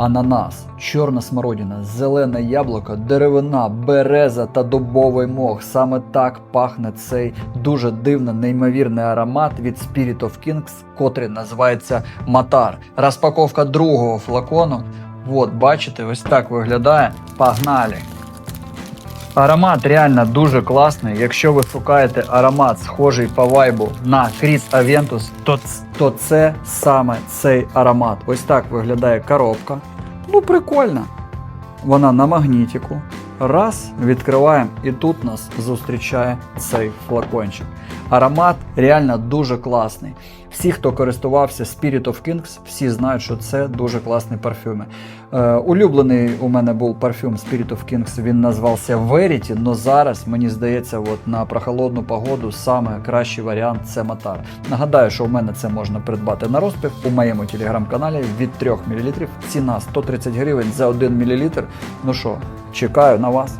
ананас, чорна смородина, зелене яблуко, деревина, береза та дубовий мох. Саме так пахне цей дуже дивний неймовірний аромат від Spirit of Kings, котрий називається Матар. Розпаковка другого флакону. От, бачите, ось так виглядає. Погнали! Аромат реально дуже класний. Якщо ви шукаєте аромат, схожий по вайбу на Кріс Авентус, то, то це саме цей аромат. Ось так виглядає коробка. Ну, прикольно. Вона на магнітику. Раз, відкриваємо, і тут нас зустрічає цей флакончик. Аромат реально дуже класний. Всі, хто користувався Spirit of Kings, всі знають, що це дуже класні парфюми. Е, улюблений у мене був парфюм Spirit of Kings, він назвався Verity, але зараз, мені здається, от на прохолодну погоду саме кращий варіант це Матар. Нагадаю, що у мене це можна придбати на розпив у моєму телеграм-каналі від 3 мл. Ціна 130 гривень за 1 мл. Ну що, чекаю на вас.